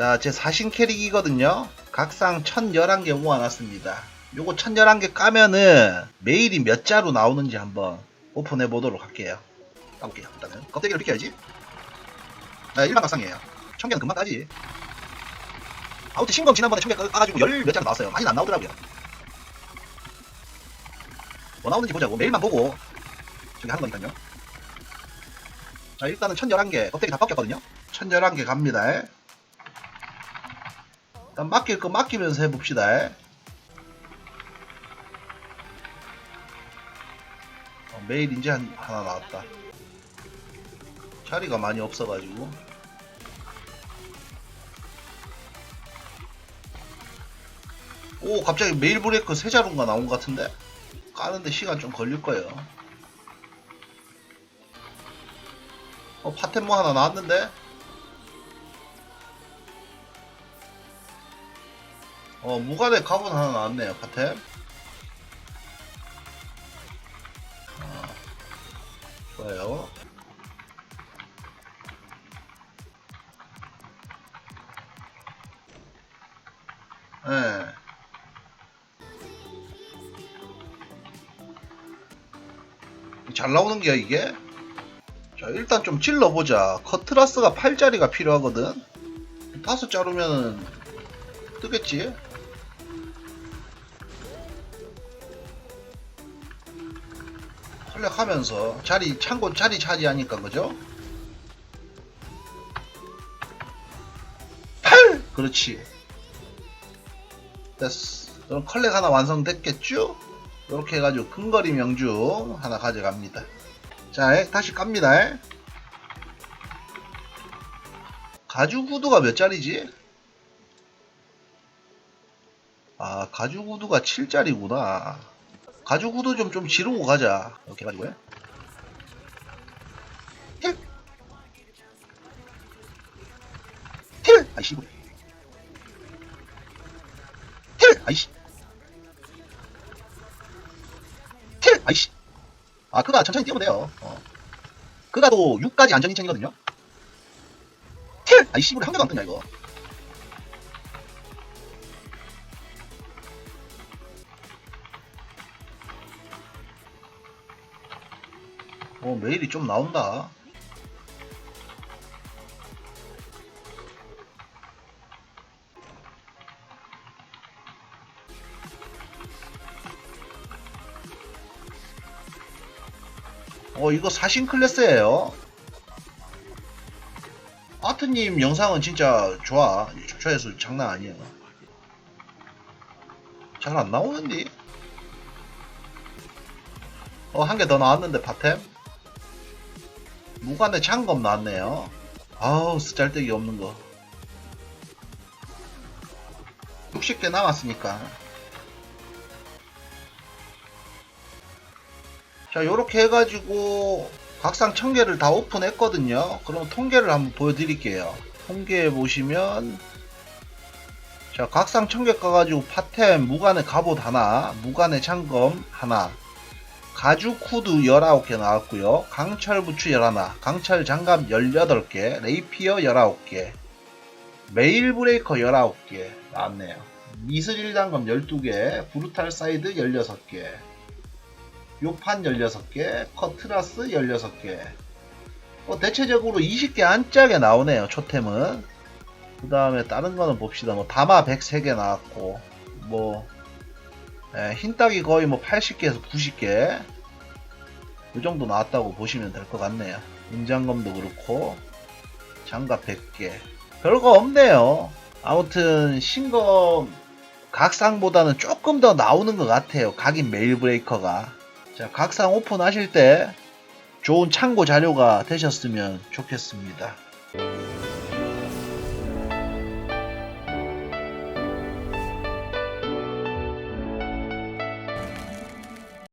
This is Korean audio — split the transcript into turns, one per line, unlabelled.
자, 제 사신 캐릭이거든요. 각상 1011개 모아놨습니다. 요거 1011개 까면은 메일이 몇 자루 나오는지 한번 오픈해 보도록 할게요. 까볼게요. 일단은 껍데기를 비켜야지. 아, 일반 각상이에요. 1000개는 금방 까지. 아무튼 신검 지난번에 1000개 까가지고 열 몇 자루 나왔어요. 많이는 안 나오더라고요. 뭐 나오는지 보자고. 메일만 보고 저기 하는 거니까요. 자, 일단은 1011개 껍데기 다 벗겼거든요. 1011개 갑니다. 일단 맡길 거 맡기면서 해봅시다. 어, 메일 이제 한, 하나 나왔다. 자리가 많이 없어가지고. 오, 갑자기 메일 브레이크 세 자루가 나온 것 같은데? 까는데 시간 좀 걸릴 거예요. 어, 파템 뭐 하나 나왔는데? 어, 무관의 갑은 하나 나왔네요, 파템. 아, 좋아요. 예. 잘 나오는 게야, 이게? 자, 일단 좀 찔러보자. 커트라스가 8짜리가 필요하거든? 다섯 자루면 뜨겠지? 활약하면서 자리 창고 자리 차지하니까 그죠? 8! 그렇지 됐어 그럼 컬렉 하나 완성됐겠죠? 이렇게 해가지고 근거리 명중 하나 가져갑니다 자 에, 다시 깝니다 에. 가죽 구두가 몇 짜리지? 아 가죽 구두가 7짜리구나 가죽 구두 좀좀 지르고 가자 이렇게 해가지고 해. 힐! 힐! 아이씨 힐! 아이씨 힐! 아이씨 아 그가 천천히 뛰면 돼요 어. 그가도 6까지 안전 인천이거든요 힐! 아이씨 우리 한 개도 안 뜨냐 이거 어, 메일이 좀 나온다. 어, 이거 사신 클래스예요. 아트님 영상은 진짜 좋아. 조회수 장난 아니에요. 잘 안 나오는데? 어, 한 개 더 나왔는데, 파템? 무관의 창검 나왔네요. 아우, 쓰잘데기 없는 거. 60개 남았으니까. 자, 요렇게 해가지고, 각상 1000개를 다 오픈했거든요. 그럼 통계를 한번 보여드릴게요. 통계에 보시면, 자, 각상 1000개 까가지고 파템, 무관의 갑옷 하나, 무관의 창검 하나, 가죽 후드 19개 나왔고요. 강철 부츠 11, 강철 장갑 18개, 레이피어 19개, 메일 브레이커 19개 나왔네요. 미스릴 장갑 12개, 브루탈 사이드 16개, 요판 16개, 커트라스 16개. 어, 대체적으로 20개 안짝에 나오네요, 초템은. 그 다음에 다른 거는 봅시다. 뭐, 다마 103개 나왔고, 뭐, 예, 흰 딱이 거의 뭐 80개에서 90개 이 정도 나왔다고 보시면 될 것 같네요. 인장검도 그렇고 장갑 100개 별거 없네요. 아무튼 신검 각상보다는 조금 더 나오는 것 같아요. 각인 메일 브레이커가 자 각상 오픈하실 때 좋은 참고 자료가 되셨으면 좋겠습니다.